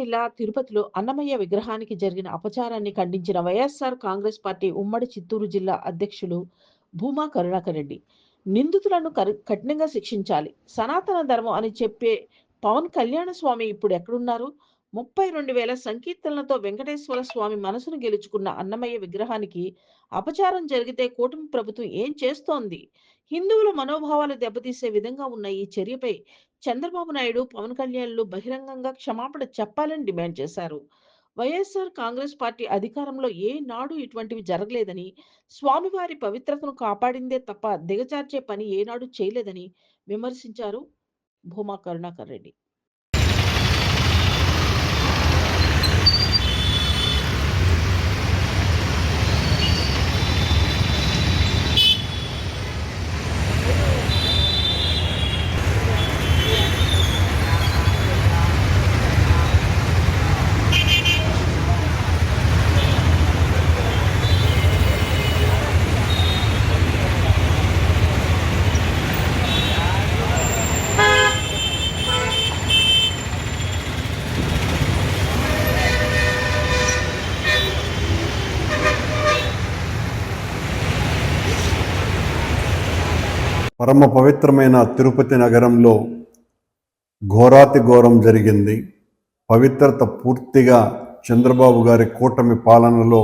జిల్లా తిరుపతిలో అన్నమయ్య విగ్రహానికి జరిగిన అపచారాన్ని ఖండించిన వైఎస్ఆర్ కాంగ్రెస్ పార్టీ ఉమ్మడి చిత్తూరు జిల్లా అధ్యక్షులు భూమా కరుణాకర్ రెడ్డి. నిందితులను కఠినంగా శిక్షించాలి. సనాతన ధర్మం అని చెప్పే పవన్ కళ్యాణ స్వామి ఇప్పుడు ఎక్కడున్నారు? ముప్పై రెండు వేల సంకీర్తనలతో వెంకటేశ్వర స్వామి మనసును గెలుచుకున్న అన్నమయ్య విగ్రహానికి అపచారం జరిగితే కూటమి ప్రభుత్వం ఏం చేస్తోంది? హిందువుల మనోభావాలు దెబ్బతీసే విధంగా ఉన్న ఈ చర్యపై చంద్రబాబు నాయుడు పవన్ కళ్యాణ్లు బహిరంగంగా క్షమాపణ చెప్పాలని డిమాండ్ చేశారు. వైఎస్ఆర్ కాంగ్రెస్ పార్టీ అధికారంలో ఏ నాడు ఇటువంటివి జరగలేదని స్వామివారి పవిత్రతను కాపాడిందే తప్ప దిగజార్చే పని ఏనాడు చేయలేదని విమర్శించారు భూమా కరుణాకర్ రెడ్డి. పరమ పవిత్రమైన తిరుపతి నగరంలో ఘోరాతి ఘోరం జరిగింది. పవిత్రత పూర్తిగా చంద్రబాబు గారి కూటమి పాలనలో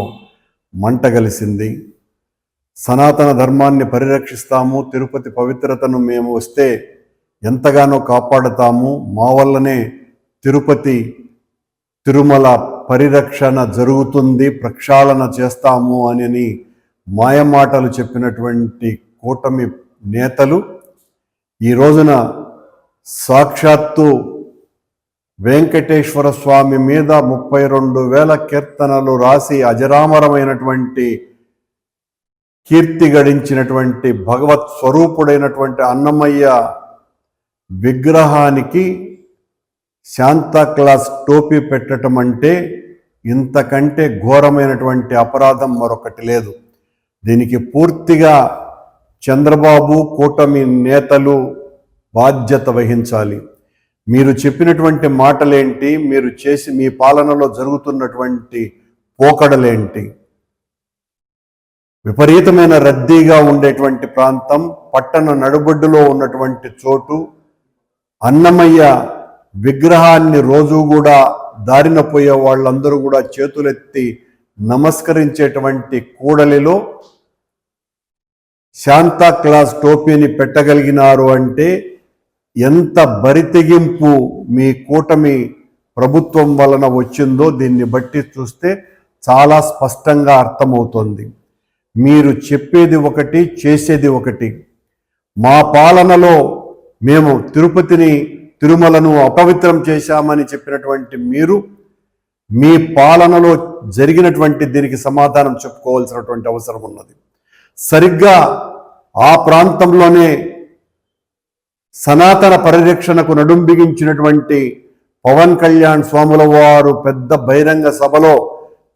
మంటగలిసింది సనాతన ధర్మాన్ని పరిరక్షిస్తాము తిరుపతి పవిత్రతను మేము వస్తే ఎంతగానో కాపాడుతాము. మా వల్లనే తిరుపతి తిరుమల పరిరక్షణ జరుగుతుంది ప్రక్షాళన చేస్తాము అని మాయమాటలు చెప్పినటువంటి కూటమి నేతలు ఈ రోజున సాక్షాత్తు వెంకటేశ్వర స్వామి మీద ముప్పై రెండు వేల కీర్తనలు రాసి అజరామరమైనటువంటి కీర్తి గడించినటువంటి భగవత్ స్వరూపుడైనటువంటి అన్నమయ్య విగ్రహానికి శాంతా క్లాస్ టోపీ పెట్టడం అంటే ఇంతకంటే ఘోరమైనటువంటి అపరాధం మరొకటి లేదు. దీనికి పూర్తిగా చంద్రబాబు కూటమి నేతలు బాధ్యత వహించాలి. మీరు చెప్పినటువంటి మాటలేంటి? మీరు చేసి మీ పాలనలో జరుగుతున్నటువంటి పోకడలేంటి? విపరీతమైన రద్దీగా ఉండేటువంటి ప్రాంతం పట్టణ నడుబొడ్డులో ఉన్నటువంటి చోటు అన్నమయ్య విగ్రహాన్ని రోజు కూడా దారిన పోయే వాళ్ళందరూ కూడా చేతులెత్తి నమస్కరించేటువంటి కూడలిలో శాంతాక్లాస్ టోపీని పెట్టగలిగినారు అంటే ఎంత బరితెగింపు మీ కూటమి ప్రభుత్వం వలన వచ్చిందో దీన్ని బట్టి చూస్తే చాలా స్పష్టంగా అర్థమవుతోంది. మీరు చెప్పేది ఒకటి చేసేది ఒకటి. మా పాలనలో మేము తిరుపతిని తిరుమలను అపవిత్రం చేశామని చెప్పినటువంటి మీరు మీ పాలనలో జరిగినటువంటి దీనికి సమాధానం చెప్పుకోవాల్సినటువంటి అవసరం ఉన్నది. సరిగ్గా ఆ ప్రాంతంలోనే సనాతన పరిరక్షణకు నడుం బిగించినటువంటి పవన్ కళ్యాణ్ స్వాముల వారు పెద్ద బహిరంగ సభలో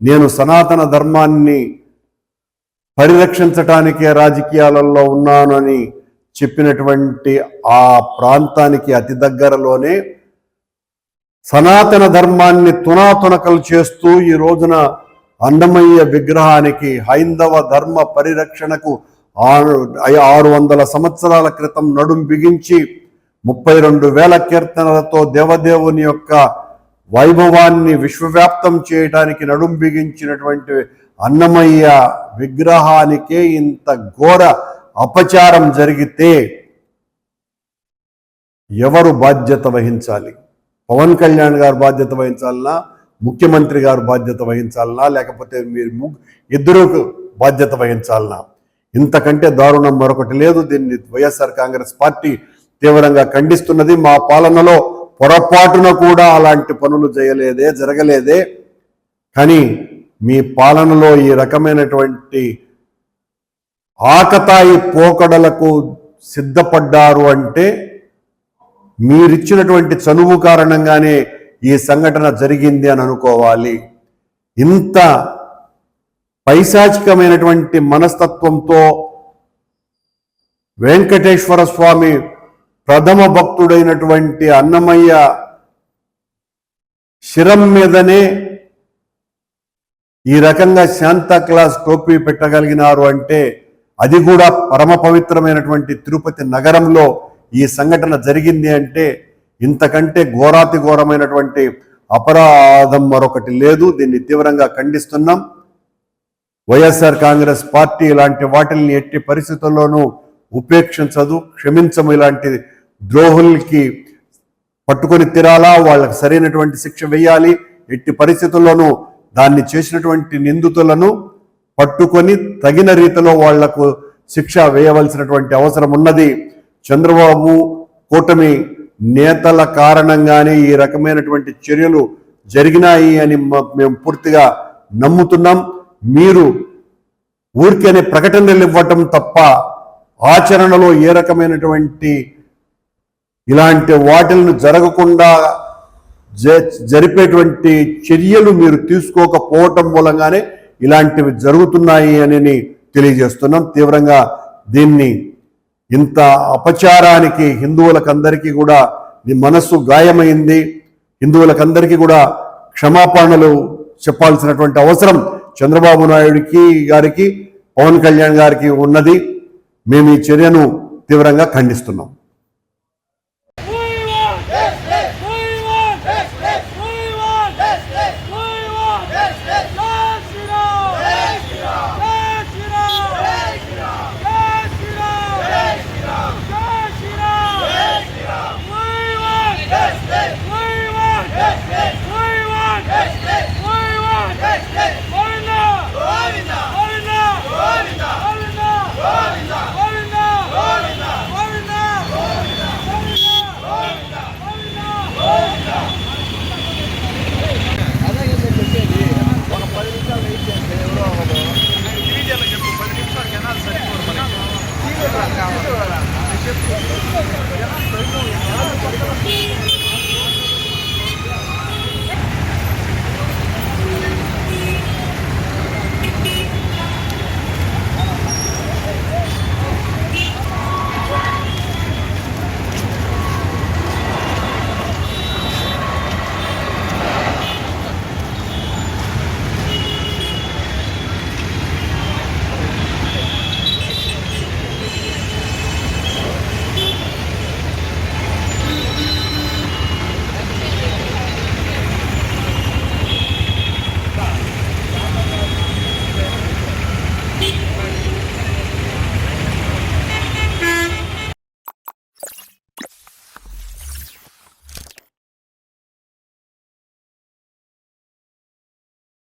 నేను సనాతన ధర్మాన్ని పరిరక్షించటానికే రాజకీయాలలో ఉన్నానని చెప్పినటువంటి ఆ ప్రాంతానికి అతి దగ్గరలోనే సనాతన ధర్మాన్ని తునాతునకలు చేస్తూ ఈ రోజున అన్నమయ్య విగ్రహానికి హైందవ ధర్మ పరిరక్షణకు ఆరు ఆరు వందల సంవత్సరాల క్రితం నడుం బిగించి ముప్పై రెండు వేల కీర్తనలతో దేవదేవుని యొక్క వైభవాన్ని విశ్వవ్యాప్తం చేయడానికి నడుం బిగించినటువంటి అన్నమయ్య విగ్రహానికే ఇంత ఘోర అపచారం జరిగితే ఎవరు బాధ్యత వహించాలి? పవన్ కళ్యాణ్ గారు బాధ్యత వహించాలనా? ముఖ్యమంత్రి గారు బాధ్యత వహించాలనా? లేకపోతే మీరు ము- ఇద్దరు బాధ్యత వహించాలనా? ఇంతకంటే దారుణం మరొకటి లేదు. దీన్ని వైఎస్ఆర్ కాంగ్రెస్ పార్టీ తీవ్రంగా ఖండిస్తున్నది. మా పాలనలో పొరపాటున కూడా అలాంటి పనులు చేయలేదే జరగలేదే. కానీ మీ పాలనలో ఈ రకమైనటువంటి ఆకతాయి పోకడలకు సిద్ధపడ్డారు అంటే మీరిచ్చినటువంటి చనువు కారణంగానే ఈ సంఘటన జరిగింది అని అనుకోవాలి. ఇంత పైశాచికమైనటువంటి మనస్తత్వంతో వెంకటేశ్వర స్వామి ప్రథమ భక్తుడైనటువంటి అన్నమయ్య శిరం మీదనే ఈ రకంగా శాంతా క్లాస్ టోపీ పెట్టగలిగినారు అంటే అది కూడా పరమ పవిత్రమైనటువంటి తిరుపతి నగరంలో ఈ సంఘటన జరిగింది అంటే ఇంతకంటే ఘోరాతి ఘోరమైనటువంటి అపరాధం మరొకటి లేదు. దీన్ని తీవ్రంగా ఖండిస్తున్నాం. వైఎస్ఆర్ కాంగ్రెస్ పార్టీ ఇలాంటి వాటిల్ని ఎట్టి పరిస్థితుల్లోనూ ఉపేక్షించదు క్షమించము. ఇలాంటి ద్రోహులకి పట్టుకొని తిరాలా వాళ్ళకి సరైనటువంటి శిక్ష వేయాలి. ఎట్టి పరిస్థితుల్లోనూ దాన్ని చేసినటువంటి నిందితులను పట్టుకొని తగిన రీతిలో వాళ్ళకు శిక్ష వేయవలసినటువంటి అవసరం ఉన్నది. చంద్రబాబు కూటమి నేతల కారణంగానే ఈ రకమైనటువంటి చర్యలు జరిగినాయి అని మేము పూర్తిగా నమ్ముతున్నాం. మీరు ఊరికనే ప్రకటనలు ఇవ్వటం తప్ప ఆచరణలో ఏ రకమైనటువంటి ఇలాంటి వాటిలను జరగకుండా జ- జరిపేటువంటి చర్యలు మీరు తీసుకోకపోవటం మూలంగానే ఇలాంటివి జరుగుతున్నాయి అని తెలియజేస్తున్నాం. తీవ్రంగా దీన్ని ఇంత అపచారానికి హిందువులకందరికీ కూడా నీ మనస్సు గాయమైంది. హిందువులకందరికీ కూడా క్షమాపణలు చెప్పాల్సినటువంటి అవసరం చంద్రబాబు నాయుడికి గారికి పవన్ కళ్యాణ్ గారికి ఉన్నది. మేము ఈ చర్యను తీవ్రంగా ఖండిస్తున్నాం.